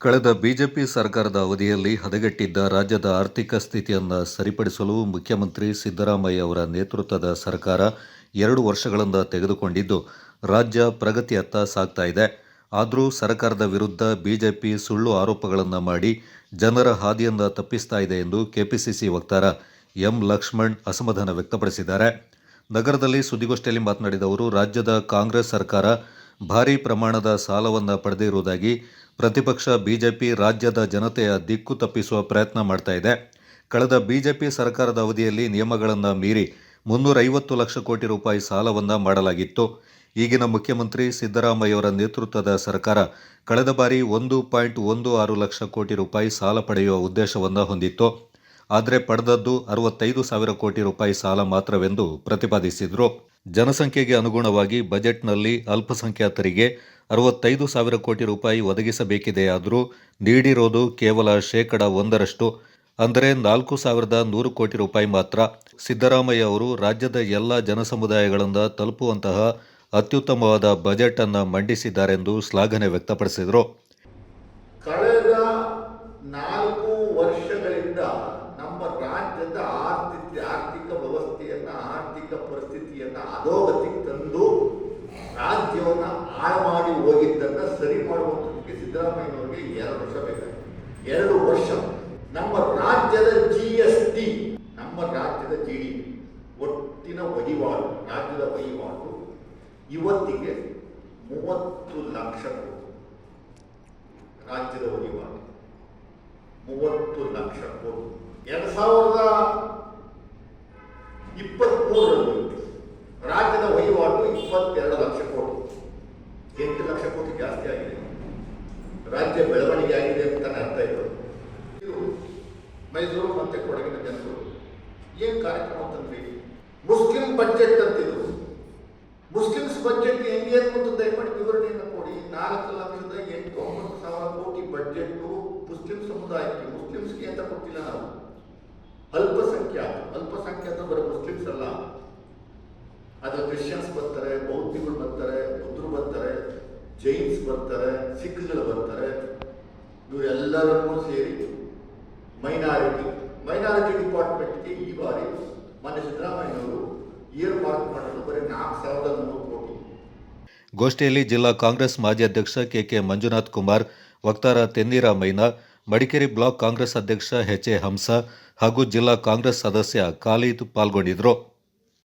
ಕಳೆದ ಬಿಜೆಪಿ ಸರ್ಕಾರದ ಅವಧಿಯಲ್ಲಿ ಹದಗೆಟ್ಟಿದ್ದ ರಾಜ್ಯದ ಆರ್ಥಿಕ ಸ್ಥಿತಿಯನ್ನು ಸರಿಪಡಿಸಲು ಮುಖ್ಯಮಂತ್ರಿ ಸಿದ್ದರಾಮಯ್ಯ ಅವರ ನೇತೃತ್ವದ ಸರ್ಕಾರ ಎರಡು ವರ್ಷಗಳಿಂದ ತೆಗೆದುಕೊಂಡಿದ್ದು, ರಾಜ್ಯ ಪ್ರಗತಿಯತ್ತ ಸಾಗ್ತಾ ಇದೆ. ಆದರೂ ಸರ್ಕಾರದ ವಿರುದ್ಧ ಬಿಜೆಪಿ ಸುಳ್ಳು ಆರೋಪಗಳನ್ನು ಮಾಡಿ ಜನರ ಹಾದಿಯಿಂದ ತಪ್ಪಿಸ್ತಾ ಇದೆ ಎಂದು ಕೆಪಿಸಿಸಿ ವಕ್ತಾರ ಎಂ ಲಕ್ಷ್ಮಣ್ ಅಸಮಾಧಾನ ವ್ಯಕ್ತಪಡಿಸಿದ್ದಾರೆ. ನಗರದಲ್ಲಿ ಸುದ್ದಿಗೋಷ್ಠಿಯಲ್ಲಿ ಮಾತನಾಡಿದ ಅವರು, ರಾಜ್ಯದ ಕಾಂಗ್ರೆಸ್ ಸರ್ಕಾರ ಭಾರೀ ಪ್ರಮಾಣದ ಸಾಲವನ್ನು ಪಡೆದಿರುವುದಾಗಿ ಪ್ರತಿಪಕ್ಷ ಬಿಜೆಪಿ ರಾಜ್ಯದ ಜನತೆಯ ದಿಕ್ಕು ತಪ್ಪಿಸುವ ಪ್ರಯತ್ನ ಮಾಡ್ತಾ ಇದೆ. ಕಳೆದ ಬಿಜೆಪಿ ಸರ್ಕಾರದ ಅವಧಿಯಲ್ಲಿ ನಿಯಮಗಳನ್ನು ಮೀರಿ ಮುನ್ನೂರೈವತ್ತು ಲಕ್ಷ ಕೋಟಿ ರೂಪಾಯಿ ಸಾಲವನ್ನು ಮಾಡಲಾಗಿತ್ತು. ಈಗಿನ ಮುಖ್ಯಮಂತ್ರಿ ಸಿದ್ದರಾಮಯ್ಯವರ ನೇತೃತ್ವದ ಸರ್ಕಾರ ಕಳೆದ ಬಾರಿ ಒಂದು ಪಾಯಿಂಟ್ ಒಂದು ಆರು ಲಕ್ಷ ಕೋಟಿ ರೂಪಾಯಿ ಸಾಲ ಪಡೆಯುವ ಉದ್ದೇಶವನ್ನು ಹೊಂದಿತ್ತು. ಆದರೆ ಪಡೆದದ್ದು ಅರವತ್ತೈದು ಸಾವಿರ ಕೋಟಿ ರೂಪಾಯಿ ಸಾಲ ಮಾತ್ರವೆಂದು ಪ್ರತಿಪಾದಿಸಿದರು. ಜನಸಂಖ್ಯೆಗೆ ಅನುಗುಣವಾಗಿ ಬಜೆಟ್ನಲ್ಲಿ ಅಲ್ಪಸಂಖ್ಯಾತರಿಗೆ ಅರವತ್ತೈದು ಸಾವಿರ ಕೋಟಿ ರೂಪಾಯಿ ಒದಗಿಸಬೇಕಿದೆಯಾದರೂ ನೀಡಿರೋದು ಕೇವಲ ಶೇಕಡ ಒಂದರಷ್ಟು. ಅಂದರೆ ನಾಲ್ಕು ಸಾವಿರದ ನೂರು ಕೋಟಿ ರೂಪಾಯಿ ಮಾತ್ರ. ಸಿದ್ದರಾಮಯ್ಯ ಅವರು ರಾಜ್ಯದ ಎಲ್ಲ ಜನಸಮುದಾಯಗಳನ್ನು ತಲುಪುವಂತಹ ಅತ್ಯುತ್ತಮವಾದ ಬಜೆಟ್ ಅನ್ನು ಮಂಡಿಸಿದ್ದಾರೆಂದು ಶ್ಲಾಘನೆ ವ್ಯಕ್ತಪಡಿಸಿದರು. ಕಳೆದ ನಾಲ್ಕು ವರ್ಷಗಳಿಂದ ರಾಜ್ಯದ ಆರ್ಥಿಕ ಆರ್ಥಿಕ ವ್ಯವಸ್ಥೆಯನ್ನ, ಆರ್ಥಿಕ ಪರಿಸ್ಥಿತಿಯನ್ನ ಅಧೋಗತಿಗೆ ತಂದು ರಾಜ್ಯವನ್ನ ಹಾಳು ಮಾಡಿ ಹೋಗಿದ್ದನ್ನ ಸರಿ ಮಾಡುವಂತಕ್ಕೆ ಸಿದ್ದರಾಮಯ್ಯನವರಿಗೆ ಎರಡು ವರ್ಷ ಬೇಕಾಗಿದೆ ಎರಡು ವರ್ಷ. ನಮ್ಮ ರಾಜ್ಯದ ಜಿ ಎಸ್ ಟಿ ನಮ್ಮ ರಾಜ್ಯದ ಜಿ ಡಿ ಒಟ್ಟಿನ ವಹಿವಾಟು, ರಾಜ್ಯದ ವಹಿವಾಟು ಇವತ್ತಿಗೆ ಮೂವತ್ತು ಲಕ್ಷ ರಾಜ್ಯದ ವಹಿವಾಟು ಮೂವತ್ತು ಲಕ್ಷ ಕೋಟಿ. ಎರಡ್ ಸಾವಿರದ ಇಪ್ಪತ್ಮೂರರಲ್ಲಿ ರಾಜ್ಯದ ವಹಿವಾಟು ಇಪ್ಪತ್ತೆರಡು ಲಕ್ಷ ಕೋಟಿ. ಎಂಟು ಲಕ್ಷ ಕೋಟಿ ಜಾಸ್ತಿ ಆಗಿದೆ. ರಾಜ್ಯ ಬೆಳವಣಿಗೆ ಆಗಿದೆ ಅಂತ ಅರ್ಥ ಇತ್ತು ಇದು ಮೈಸೂರು ಮತ್ತೆ ಕೊಡಗಿನ ಜನರು ಏನು ಕಾರ್ಯಕ್ರಮ ಅಂತಂದ್ರಿ ಮುಸ್ಲಿಂ ಬಜೆಟ್ ಅಂತಿದ್ರು ಮುಸ್ಲಿಮ್ಸ್ ಬಜೆಟ್ ಹೆಂಗೆ ಅಂತ ದಯಮಾಡಿ ವಿವರಣೆಯನ್ನು ಕೊಡಿ. ನಾಲ್ಕು ಲಕ್ಷದ ಎಂಟು ಒಂಬತ್ತು ಸಾವಿರ ಕೋಟಿ ಬಜೆಟ್ ಮುಸ್ಲಿಂ ಸಮುದಾಯಕ್ಕೆ. ಮುಸ್ಲಿಮ್ಸ್ಗೆ ಅಂತ ಕೊಟ್ಟಿಲ್ಲ ನಾವು? ಅಲ್ಪಸಂಖ್ಯಾತ ಅಲ್ಪಸಂಖ್ಯಾತ ಬರೋ ಮುಸ್ಲಿಮ್ಸ್ ಅಲ್ಲ. ಅದು ಕ್ರಿಶ್ಚಿಯನ್ಸ್ ಬರ್ತಾರೆ, ಬೌದ್ಧಿಗಳು ಬರ್ತಾರೆ, ಬುದ್ಧರು ಬರ್ತಾರೆ, ಜೈನ್ಸ್ ಬರ್ತಾರೆ ಸಿಖ್ಗಳು ಬರ್ತಾರೆ. ಇವರೆಲ್ಲರನ್ನೂ ಸೇರಿ ಮೈನಾರಿಟಿ ಮೈನಾರಿಟಿ ಡಿಪಾರ್ಟ್ಮೆಂಟ್ಗೆ ಈ ಬಾರಿ ಮಾನ್ಯ ಸಿದ್ದರಾಮಯ್ಯನವರು ಇಯರ್ ಮಾರ್ಕ್ ಮಾಡಲು ಬರೀ ನಾಲ್ಕು ಸಾವಿರದ ನೂರು ಕೋಟಿ. ಗೋಷ್ಠಿಯಲ್ಲಿ ಜಿಲ್ಲಾ ಕಾಂಗ್ರೆಸ್ ಮಾಜಿ ಅಧ್ಯಕ್ಷ ಕೆಕೆ ಮಂಜುನಾಥ್ ಕುಮಾರ್, ವಕ್ತಾರ ತೆನ್ನೀರ ಮೈನಾ ಮಡಿಕೇರಿ ಬ್ಲಾಕ್ ಕಾಂಗ್ರೆಸ್ ಅಧ್ಯಕ್ಷ ಎಚ್ ಎ ಹಂಸ ಹಾಗೂ ಜಿಲ್ಲಾ ಕಾಂಗ್ರೆಸ್ ಸದಸ್ಯ ಖಾಲಿದ್ ಪಾಲ್ಗೊಂಡಿದ್ದರು.